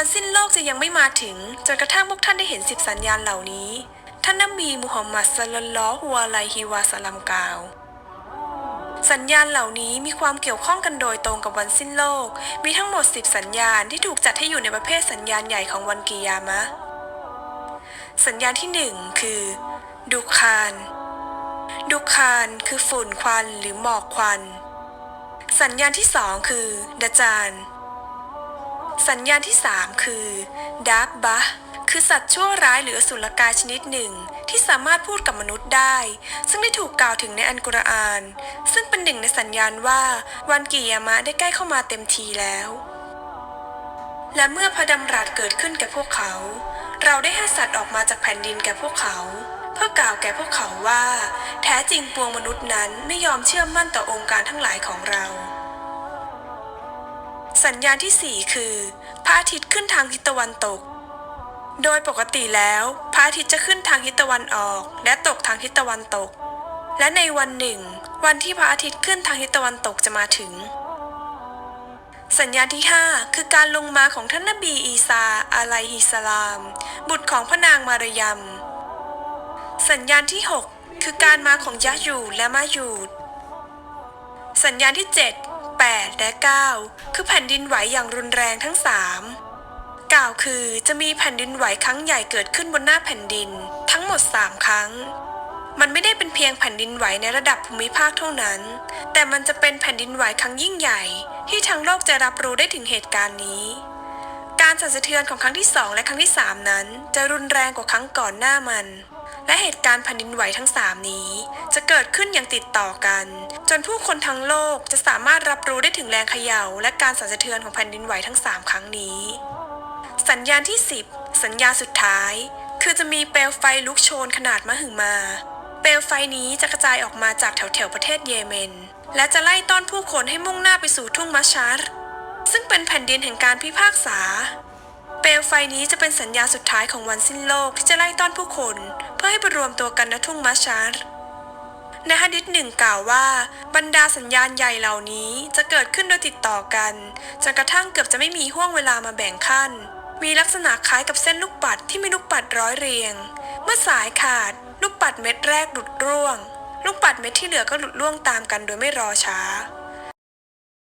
วันสิ้นโลกจะยังไม่มาถึงจนกระทั่งพวกท่านได้เห็นสิบสัญญาณเหล่านี้ ท่านนบีมุฮัมมัดสลลัลลอฮุอะลัยฮิวะสลัมกล่าวสัญญาณเหล่านี้มีความเกี่ยวข้องกันโดยตรงกับวันสิ้นโลก มีทั้งหมด 10 สัญญาณที่ถูกจัดให้อยู่ในประเภทสัญญาณใหญ่ของวันกิยามะ สัญญาณที่หนึ่งคือ ดุคาน ดุคานคือฝุ่นควันหรือหมอกควัน สัญญาณที่สองคือดจาน สัญญาณที่สามคือดาบบะคือสัตว์ชั่วร้ายหรืออสุรกายชนิดหนึ่ง ที่สามารถพูดกับมนุษย์ได้ ซึ่งได้ถูกกล่าวถึงในอันกุรอาน ซึ่งเป็นหนึ่งในสัญญาณว่าวันกิยามะได้ใกล้เข้ามาเต็มทีแล้ว และเมื่อพระดำรัสเกิดขึ้นแก่พวกเขา เราได้ให้สัตว์ออกมาจากแผ่นดินแก่พวกเขา เพื่อกล่าวแก่พวกเขาว่า แท้จริงปวงมนุษย์นั้นไม่ยอมเชื่อมั่นต่อองค์การทั้งหลายของเรา สัญญาณที่ 4 คือพระอาทิตย์ขึ้นทางทิศตะวันตก โดยปกติแล้วพระอาทิตย์จะขึ้นทางทิศตะวันออก และตกทางทิศตะวันตก และในวันหนึ่ง วันที่พระอาทิตย์ขึ้นทางทิศตะวันตกจะมาถึง สัญญาณที่ 5 คือการลงมาของท่านนบีอีซาอะลัยฮิสลาม บุตรของพระนางมารยมสัญญาณที่ 6 คือการมาของยะยูและมายูดสัญญาณที่ 7 8 และ 9 คือแผ่นดินไหวอย่างรุนแรงทั้ง 3 กล่าวคือจะมีแผ่นดินไหวครั้งใหญ่เกิดขึ้นบนหน้าแผ่นดินทั้งหมด 3 ครั้ง มันไม่ได้เป็นเพียงแผ่นดินไหวในระดับภูมิภาคเท่านั้น แต่มันจะเป็นแผ่นดินไหวครั้งยิ่งใหญ่ ที่ทั้งโลกจะรับรู้ได้ถึงเหตุการณ์นี้การสั่นสะเทือนของครั้งที่ 2 และครั้งที่ 3 นั้น จะรุนแรงกว่าครั้งก่อนหน้ามัน และเหตุการณ์แผ่นดินไหวทั้ง 3 นี้ จะเกิดขึ้นอย่างติดต่อกัน จนผู้คนทั้งโลกจะสามารถรับรู้ได้ถึงแรงเขย่า และการสั่นสะเทือนของแผ่นดินไหวทั้ง 3 ครั้งนี้ สัญญาณที่ 10 สัญญาณสุดท้าย คือจะมีเปลวไฟลุกโชนขนาดมหึมา เปลวไฟนี้จะกระจายออกมาจากแถวๆประเทศเยเมน และจะไล่ต้อนผู้คนให้มุ่งหน้าไปสู่ทุ่งมัชชัรซึ่งเป็นแผ่นดินแห่งการพิพากษา เปลวไฟนี้จะเป็นสัญญาณสุดท้ายของวันสิ้นโลกที่จะไล่ต้อนผู้คน เพื่อให้ไปรวมตัวกันณทุ่งมัชชัรในฮะดิษหนึ่งกล่าวว่า บรรดาสัญญาณใหญ่เหล่านี้จะเกิดขึ้นโดยติดต่อกันจนกระทั่งเกือบจะไม่มีห่วงเวลามาแบ่งขั้น มีลักษณะคล้ายกับเส้นลูกปัดที่มีลูกปัดร้อยเรียง เมื่อสายขาด ลูกปัดเม็ดแรกหลุดร่วง ลูกปัดเม็ดที่เหลือก็หลุดร่วงตามกันโดยไม่รอช้า